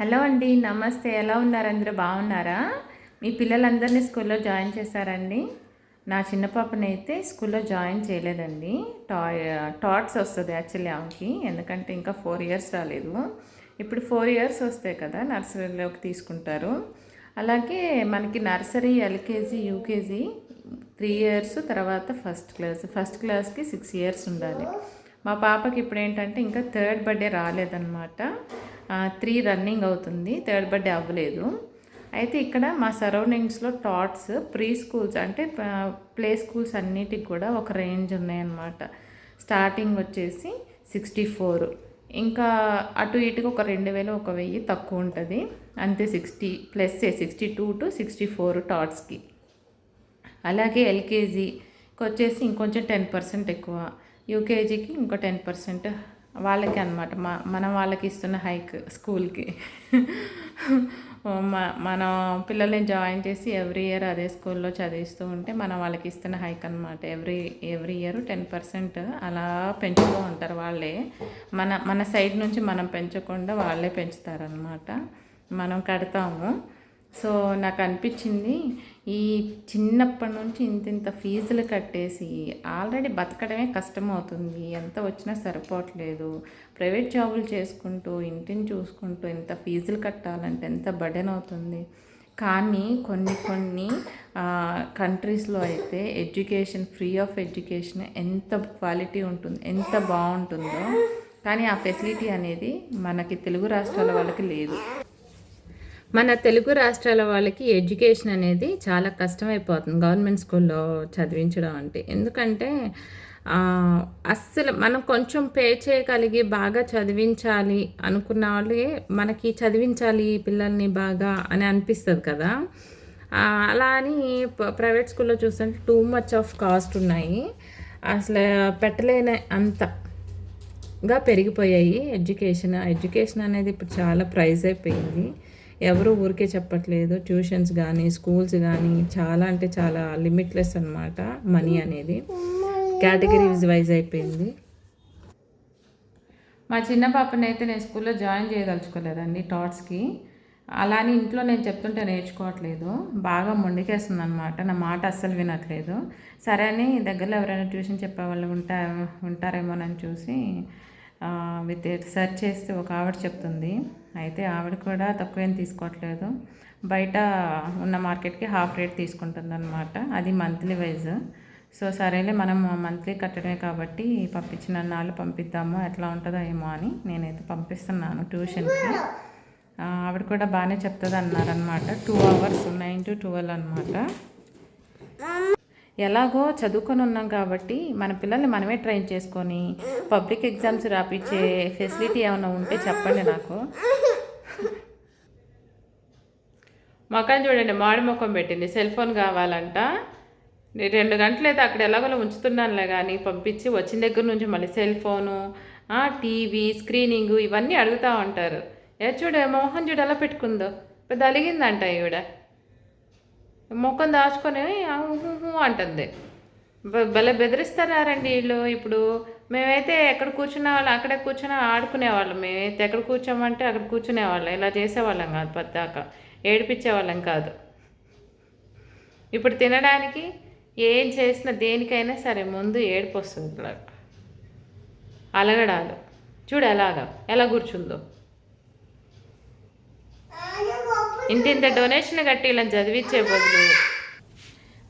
Hello అండి నమస్తే. ఎలా ఉన్నారు? అందరూ బాగున్నారా? మీ పిల్లలందరినీ స్కూల్లో జాయిన్ చేశారండి. నా చిన్న పాపనైతే స్కూల్లో జాయిన్ చేయలేదండి. టాయ్ టాట్స్ వస్తుంది యాక్చువల్లీ ఆమెకి. ఎందుకంటే ఇంకా ఫోర్ ఇయర్స్ రాలేదు. ఇప్పుడు ఫోర్ ఇయర్స్ వస్తాయి కదా నర్సరీలోకి తీసుకుంటారు. అలాగే మనకి nursery LKG UKG three years తర్వాత ఫస్ట్ క్లాస్. ఫస్ట్ క్లాస్కి సిక్స్ ఇయర్స్ ఉండాలి. మా పాపకి ఇప్పుడు ఏంటంటే ఇంకా థర్డ్ బర్త్డే రాలేదన్నమాట. త్రీ రన్నింగ్ అవుతుంది. థర్డ్ బర్త్డే అవ్వలేదు. అయితే ఇక్కడ మా సరౌండింగ్స్లో టాట్స్ ప్రీ స్కూల్స్ అంటే ప్లే స్కూల్స్ అన్నిటికి కూడా ఒక రేంజ్ ఉన్నాయన్నమాట. స్టార్టింగ్ వచ్చేసి సిక్స్టీ ఫోర్ ఇంకా అటు ఇటుకు ఒక రెండు వేలు ఒక వెయ్యి తక్కువ ఉంటుంది. అంతే sixty plus sixty two to sixty four టాట్స్కి అలాగే ఎల్కేజీకి వచ్చేసి ఇంకొంచెం టెన్ పర్సెంట్ ఎక్కువ. యూకేజీకి ఇంకో టెన్ పర్సెంట్ వాళ్ళకి అనమాట మా మనం వాళ్ళకి ఇస్తున్న హైక్ స్కూల్కి. మన పిల్లల్ని జాయిన్ చేసి ఎవ్రీ ఇయర్ అదే స్కూల్లో చదివిస్తూ ఉంటే మనం వాళ్ళకి ఇస్తున్న హైక్ అనమాట every every year ten percent అలా పెంచుతూ ఉంటారు వాళ్ళే. మన మన సైడ్ నుంచి మనం పెంచకుండా వాళ్ళే పెంచుతారనమాట మనం కడతాము. సో నాకు అనిపించింది ఈ చిన్నప్పటి నుంచి ఇంత ఇంత ఫీజులు కట్టేసి ఆల్రెడీ బతకడమే కష్టమవుతుంది. ఎంత వచ్చినా సరిపోవట్లేదు. ప్రైవేట్ జాబులు చేసుకుంటూ ఇంటిని చూసుకుంటూ ఇంత ఫీజులు కట్టాలంటే ఎంత బర్డెన్ అవుతుంది. కానీ కొన్ని కొన్ని కంట్రీస్లో అయితే ఎడ్యుకేషన్ ఫ్రీ ఆఫ్ ఎడ్యుకేషన్ ఎంత క్వాలిటీ ఉంటుంది ఎంత బాగుంటుందో. కానీ ఆ ఫెసిలిటీ అనేది మనకి తెలుగు రాష్ట్రాల వాళ్ళకి లేదు. మన తెలుగు రాష్ట్రాల వాళ్ళకి ఎడ్యుకేషన్ అనేది చాలా కష్టమైపోతుంది. గవర్నమెంట్ స్కూల్లో చదివించడం అంటే. ఎందుకంటే అస్సలు మనం కొంచెం పే చేయగలిగి బాగా చదివించాలి అనుకున్న వాళ్ళే మనకి చదివించాలి పిల్లల్ని బాగా అని అనిపిస్తుంది కదా. అలా అని ప్రైవేట్ స్కూల్లో చూస్తుంటే టూ మచ్ ఆఫ్ కాస్ట్ ఉన్నాయి. అసలు పెట్టలేని అంతగా పెరిగిపోయాయి ఎడ్యుకేషన్. ఎడ్యుకేషన్ అనేది ఇప్పుడు చాలా ప్రైజ్ అయిపోయింది. ఎవరు ఊరికే చెప్పట్లేదు. ట్యూషన్స్ కానీ స్కూల్స్ కానీ చాలా అంటే చాలా లిమిట్లెస్ అనమాట మనీ అనేది. కేటగిరీస్ వైజ్ అయిపోయింది. మా చిన్న పాపని అయితే నేను స్కూల్లో జాయిన్ చేయదలుచుకోలేదండి టాట్స్కి. అలానే ఇంట్లో నేను చెప్తుంటే నేర్చుకోవట్లేదు. బాగా మొండికేస్తుంది అనమాట నా మాట అస్సలు వినట్లేదు. సరే అని దగ్గరలో ఎవరైనా ట్యూషన్ చెప్పే వాళ్ళు ఉంటారు ఉంటారేమోనని చూసి విత్ సెర్చ్ చేస్తే ఒక ఆవిడ చెప్తుంది. అయితే ఆవిడ కూడా తక్కువేం తీసుకోవట్లేదు. బయట ఉన్న మార్కెట్కి హాఫ్ రేట్ తీసుకుంటుంది అనమాట అది మంత్లీ వైజ్. సో సరేలే మనం మంత్లీ కట్టడమే కాబట్టి పంపించిన నాళ్ళు పంపిద్దాము. ఎట్లా ఉంటుందో ఏమో అని నేనైతే పంపిస్తున్నాను ట్యూషన్కి. ఆవిడ కూడా బాగానే చెప్తుంది అన్నారనమాట two hours nine to twelve అనమాట ఎలాగో చదువుకొని ఉన్నాం కాబట్టి మన పిల్లల్ని మనమే ట్రైన్ చేసుకొని పబ్లిక్ ఎగ్జామ్స్ రాపించే ఫెసిలిటీ ఏమైనా ఉంటే చెప్పండి నాకు. మొఖం చూడండి మాడి ముఖం పెట్టింది. సెల్ ఫోన్ కావాలంట. రెండు గంటలైతే అక్కడ ఎలాగోలా ఉంచుతున్నానులే కానీ పంపించి వచ్చిన దగ్గర నుంచి మళ్ళీ సెల్ ఫోను టీవీ స్క్రీనింగ్ ఇవన్నీ అడుగుతూ ఉంటారు. ఏ చూడ మోహన్ చూడు ఎలా పెట్టుకుందో. పెద్ద అలిగిందంట ఈవిడ. ముఖం దాచుకొని అంటుంది. భలే బెదిరిస్తున్నారండి వీళ్ళు. ఇప్పుడు మేమైతే ఎక్కడ కూర్చునే వాళ్ళం అక్కడే కూర్చుని ఆడుకునేవాళ్ళం. మేమైతే ఎక్కడ కూర్చోమంటే అక్కడ కూర్చునేవాళ్ళం. ఇలా చేసేవాళ్ళం కాదు పద్దాక. ఏడిపించేవాళ్ళం కాదు. ఇప్పుడు తినడానికి ఏం చేసినా దేనికైనా సరే ముందు ఏడుపు వస్తుంది ఇట్లా అలగడాలు. చూడు ఎలాగా ఎలా కూర్చుందో. ఇంత ఇంత డొనేషన్ కట్టి ఇలా చదివించే బదులు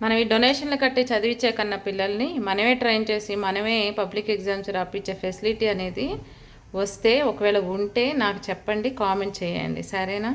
మనం ఈ డొనేషన్లు కట్టి చదివించే కన్నా పిల్లల్ని మనమే ట్రైన్ చేసి మనమే పబ్లిక్ ఎగ్జామ్స్ రాపించే ఫెసిలిటీ అనేది వస్తే ఒకవేళ ఉంటే నాకు చెప్పండి కామెంట్ చేయండి. సరేనా?